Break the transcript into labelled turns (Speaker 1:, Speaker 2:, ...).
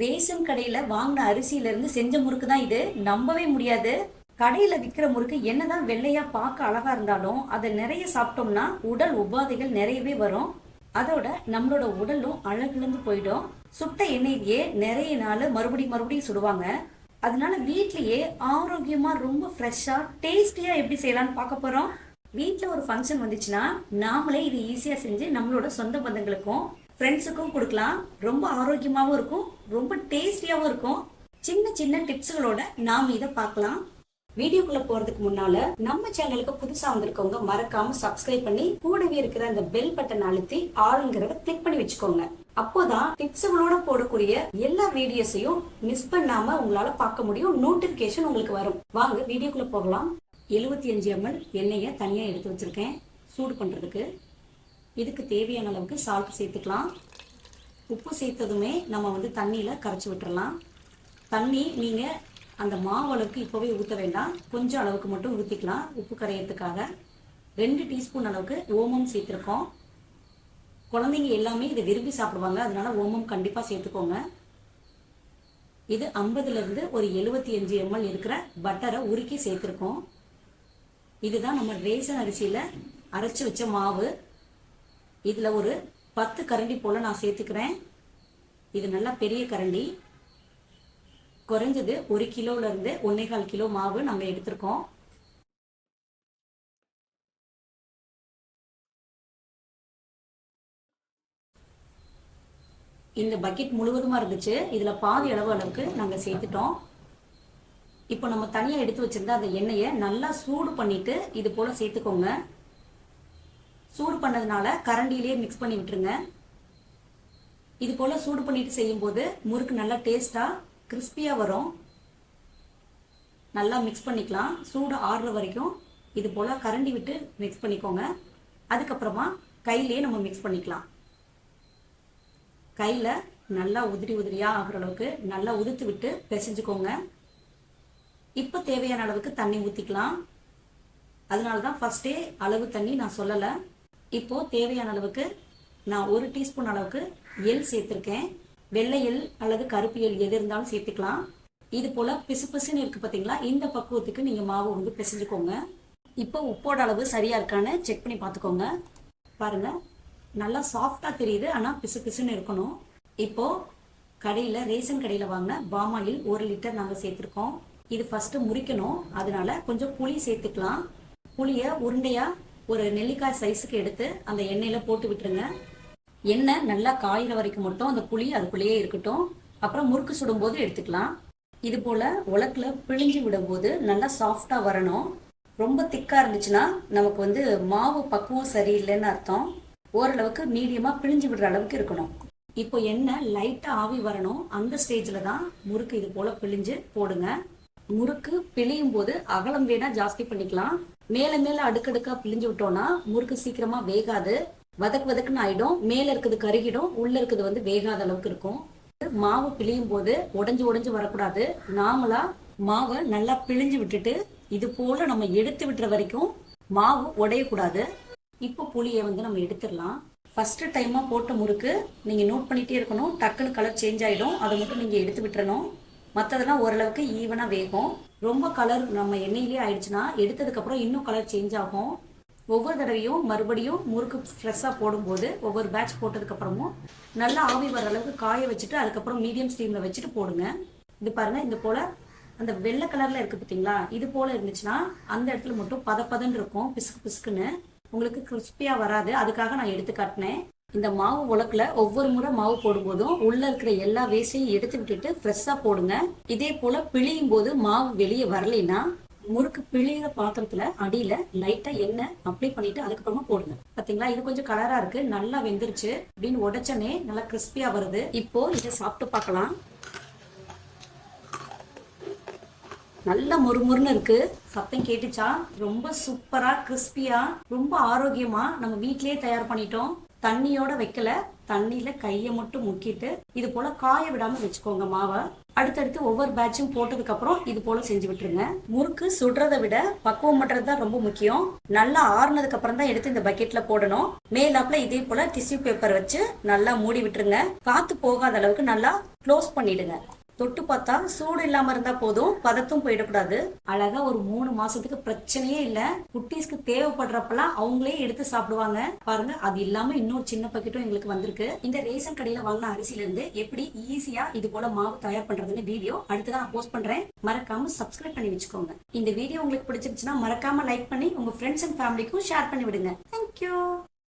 Speaker 1: Ration கடையில வாங்கின அரிசியில இருந்து செஞ்ச முறுக்கு தான் இது. நம்பவே முடியாது. கடையில விற்கிற முறுக்கு என்னதான் வெள்ளையா பார்க்க அழகா இருந்தாலும் அதை நிறைய சாப்பிட்டோம்னா உடல் உபாதைகள் நிறையவே வரும். அதோட நம்மளோட உடலும் அழகுலேருந்து போயிடும். சுட்ட எண்ணெயிலேயே நிறைய நாள் மறுபடியும் மறுபடியும் சுடுவாங்க. அதனால வீட்லயே ஆரோக்கியமா ரொம்ப ஃப்ரெஷ்ஷா டேஸ்டியா எப்படி செய்யலாம்னு பார்க்க போறோம். வீட்டில் ஒரு ஃபங்க்ஷன் வந்துச்சுன்னா நாமளே இது ஈஸியாக செஞ்சு நம்மளோட சொந்த பந்தங்களுக்கும் ஃப்ரெண்ட்ஸுக்கும் கொடுக்கலாம். ரொம்ப ஆரோக்கியமாகவும் இருக்கும். ரொம்ப டேஸ்டியாகவும் இருக்கும். சின்ன சின்ன டிப்ஸுகளோட நாம் இதை பார்க்கலாம். வீடியோக்குள்ள போறதுக்கு முன்னால நம்ம சேனலுக்கு புதுசா வந்திருக்கவங்க மறக்காம சப்ஸ்கிரைப் பண்ணி கூடவே இருக்கிற அந்த பெல் பட்டன் அழுத்தி ஆளுங்கிறத கிளிக் பண்ணி வச்சுக்கோங்க. அப்போதான் டிப்ஸுகளோட போடக்கூடிய எல்லா வீடியோஸையும் மிஸ் பண்ணாம உங்களால பார்க்க முடியும். நோட்டிபிகேஷன் உங்களுக்கு வரும். வாங்க வீடியோக்குள்ள போகலாம். எழுபத்தி அஞ்சு எம்எல் எண்ணெயை தனியா எடுத்து வச்சிருக்கேன். சூடு பண்றதுக்கு. இதுக்கு தேவையான அளவுக்கு சால்ட் சேர்த்துக்கலாம். உப்பு சேர்த்ததுமே நம்ம வந்து தண்ணியில் கரைச்சி விட்டுறலாம். தண்ணி நீங்கள் அந்த மாவு அளவுக்கு இப்போவே ஊற்ற வேண்டாம். கொஞ்சம் அளவுக்கு மட்டும் ஊற்றிக்கலாம் உப்பு கரையிறதுக்காக. ரெண்டு டீஸ்பூன் அளவுக்கு ஓமம் சேர்த்துருக்கோம். குழந்தைங்க எல்லாமே இதை விரும்பி சாப்பிடுவாங்க. அதனால ஓமம் கண்டிப்பாக சேர்த்துக்கோங்க. இது ஐம்பதுலேருந்து ஒரு எழுபத்தி அஞ்சு எம்எல் இருக்கிற பட்டரை உருக்கி சேர்த்துருக்கோம். இதுதான் நம்ம ரேசன் அரிசியில் அரைச்சி வச்ச மாவு. இதில் ஒரு பத்து கரண்டி போல் நான் சேர்த்துக்கிறேன். இது நல்லா பெரிய கரண்டி. குறைஞ்சது ஒரு கிலோவிலேருந்து இருந்து ஒன்னேகால் கிலோ மாவு நம்ம எடுத்திருக்கோம். இந்த பக்கெட் முழுவதுமாக இருந்துச்சு. இதில் பாதி அளவு அளவுக்கு நாங்கள் சேர்த்துட்டோம். இப்போ நம்ம தனியாக எடுத்து வச்சுருந்தா அந்த எண்ணெயை நல்லா சூடு பண்ணிவிட்டு இது போல் சேர்த்துக்கோங்க. சூடு பண்ணதுனால கரண்டிலேயே மிக்ஸ் பண்ணி விட்டுருங்க. இது போல் சூடு பண்ணிட்டு செய்யும்போது முறுக்கு நல்லா டேஸ்ட்டாக கிறிஸ்பியாக வரும். நல்லா மிக்ஸ் பண்ணிக்கலாம். சூடு ஆடுற வரைக்கும் இது போல் கரண்டி விட்டு மிக்ஸ் பண்ணிக்கோங்க. அதுக்கப்புறமா கையிலேயே நம்ம மிக்ஸ் பண்ணிக்கலாம். கையில் நல்லா உதிரி உதிரியாக ஆகிற அளவுக்கு நல்லா உதிர்த்து விட்டு பிசைஞ்சுக்கோங்க. இப்போ தேவையான அளவுக்கு தண்ணி ஊற்றிக்கலாம் அதனால தான் ஃபஸ்ட்டே அளவு தண்ணி நான் சொல்லலை. இப்போ தேவையான அளவுக்கு நான் ஒரு டீஸ்பூன் அளவுக்கு எள் சேர்த்துருக்கேன். வெள்ளை எள் அல்லது கருப்பு எள் எது இருந்தாலும் சேர்த்துக்கலாம். இது போல் பிசு பிசுன்னு இருக்குது பார்த்தீங்களா இந்த பக்குவத்துக்கு நீங்கள் மாவு வந்து பிசைஞ்சுக்கோங்க. இப்போ உப்போட அளவு சரியாக இருக்கான்னு செக் பண்ணி பார்த்துக்கோங்க பாருங்கள் நல்லா சாஃப்டாக தெரியுது ஆனால் பிசு பிசுன்னு இருக்கணும். இப்போது கடையில் ரேஷன் கடையில் வாங்கின பாமாயில் ஒரு லிட்டர் நாங்கள் சேர்த்துருக்கோம். இது ஃபஸ்ட்டு முறிக்கணும். அதனால கொஞ்சம் புளி சேர்த்துக்கலாம். புளியை உருண்டையாக ஒரு நெல்லிக்காய் சைஸுக்கு எடுத்து அந்த எண்ணெயில் போட்டு விட்டுருங்க. எண்ணெய் நல்லா காயிற வரைக்கும் மட்டும் அந்த புளி அதுக்குள்ளேயே இருக்கட்டும். அப்புறம் முறுக்கு சுடும்போது எடுத்துக்கலாம். இது போல் உலக்கில் பிழிஞ்சு விடும்போது நல்லா சாஃப்டாக வரணும். ரொம்ப திக்காக இருந்துச்சுன்னா நமக்கு வந்து மாவு பக்குவம் சரியில்லைன்னு அர்த்தம். ஓரளவுக்கு மீடியமாக பிழிஞ்சு விடுற அளவுக்கு இருக்கணும். இப்போ எண்ணெய் லைட்டாக ஆவி வரணும். அந்த ஸ்டேஜில் தான் முறுக்கு இது போல் பிழிஞ்சு போடுங்க. முறுக்கு பிழியும் போது அகலம் வேணால் ஜாஸ்தி பண்ணிக்கலாம். மேலே மேலே அடுக்கடுக்கா பிழிஞ்சு விட்டோம்னா முறுக்கு சீக்கிரமா வேகாது. வதக்கு வதக்குன்னு ஆயிடும். மேலே இருக்கிறது கருகிடும். உள்ள இருக்கிறது வந்து வேகாத அளவுக்கு இருக்கும். மாவு பிழியும் போது உடஞ்சு உடஞ்சு வரக்கூடாது. நாமளா மாவை நல்லா பிழிஞ்சு விட்டுட்டு இது போல நம்ம எடுத்து விட்டுற வரைக்கும் மாவு உடையக்கூடாது. இப்போ புளியை வந்து நம்ம எடுத்துடலாம். ஃபர்ஸ்ட் டைமா போட்ட முறுக்கு நீங்க நோட் பண்ணிட்டே இருக்கணும். டக்குன்னு கலர் சேஞ்ச் ஆயிடும். அதை மட்டும் நீங்க எடுத்து விட்டுறணும். மற்றதெல்லாம் ஓரளவுக்கு ஈவனாக வேகும். ரொம்ப கலர் நம்ம எண்ணெயிலே ஆயிடுச்சுன்னா எடுத்ததுக்கப்புறம் இன்னும் கலர் சேஞ்ச் ஆகும். ஒவ்வொரு தடவையும் மறுபடியும் முறுக்கு ஃப்ரெஷ்ஷாக போடும்போது ஒவ்வொரு பேட்ச் போட்டதுக்கப்புறமும் நல்லா ஆவி வர அளவுக்கு காய வச்சுட்டு அதுக்கப்புறம் மீடியம் ஸ்டீமில் வச்சுட்டு போடுங்க. இது பாருங்கள் இந்த போல் அந்த வெள்ளை கலரில் இருக்குது பார்த்தீங்களா இது போல் இருந்துச்சுன்னா அந்த இடத்துல மட்டும் பத இருக்கும் பிசுக்கு பிசுக்குன்னு. உங்களுக்கு கிறிஸ்பியாக வராது. அதுக்காக நான் எடுத்து காட்டினேன். இந்த மாவு உலக்கில் ஒவ்வொரு முறை மாவு போடும்போதும் உள்ள இருக்கிற எல்லா வேஸ்டையும் எடுத்து விட்டுட்டு ஃப்ரெஷ்ஷாக போடுங்க. இதே போல பிழியும் போது மாவு வெளியே வரலைன்னா முறுக்கு பிழியிற பாத்திரத்துல அடியில லைட்டா எண்ணெய் அப்ளை பண்ணிட்டு அதுக்கப்புறமா போடுங்க. பாத்தீங்களா? இது கொஞ்சம் கலரா இருக்கு. நல்லா வெந்துருச்சு அப்படின்னு உடச்சனே நல்லா கிறிஸ்பியா வருது. இப்போ இதை சாப்பிட்டு பார்க்கலாம். நல்ல முறுமுறுன்னு இருக்கு. சத்தம் கேட்டுச்சா? ரொம்ப சூப்பரா கிறிஸ்பியா ரொம்ப ஆரோக்கியமா நம்ம வீட்லயே தயார் பண்ணிட்டோம். தண்ணியோட வைக்கல. தண்ணியில கையை மட்டும் முக்கிட்டு இது போல காய விடாம வச்சுக்கோங்க மாவை. அடுத்தடுத்து ஒவ்வொரு பேட்சும் போட்டதுக்கு அப்புறம் இது போல செஞ்சு விட்டுருங்க. முறுக்கு சுடுறதை விட பக்குவம் பண்ணுறது தான் ரொம்ப முக்கியம். நல்லா ஆறுனதுக்கு அப்புறம் தான் எடுத்து இந்த பக்கெட்ல போடணும். மேலாப்ல இதே போல டிஷ்யூ பேப்பர் வச்சு நல்லா மூடி விட்டுருங்க. காத்து போகாத அளவுக்கு நல்லா க்ளோஸ் பண்ணிடுங்க. தொட்டு பார்த்தா சூடு இல்லாம இருந்தா போதும் பதத்தும் போயிடக்கூடாது. அழகா ஒரு மூணு மாசத்துக்கு பிரச்சனையே இல்ல. குட்டீஸ்க்கு தேவைப்படுறப்பெல்லாம் அவங்களே எடுத்து சாப்பிடுவாங்க. பாருங்க அது இல்லாம இன்னொரு சின்ன பக்கெட்டும் எங்களுக்கு வந்திருக்கு. இந்த ரேஷன் கடையில வாங்கின அரிசில இருந்து எப்படி ஈஸியா இது போல மாவு தயார் பண்றதுன்னு வீடியோ அடுத்ததான் நான் போஸ்ட் பண்றேன். மறக்காம சப்ஸ்கிரைப் பண்ணி வச்சுக்கோங்க. இந்த வீடியோ உங்களுக்கு பிடிச்சிருச்சுன்னா மறக்காம லைக் பண்ணி உங்க ஃப்ரெண்ட்ஸ் அண்ட் ஃபேமிலிக்கும் ஷேர் பண்ணி விடுங்க. தேங்க்யூ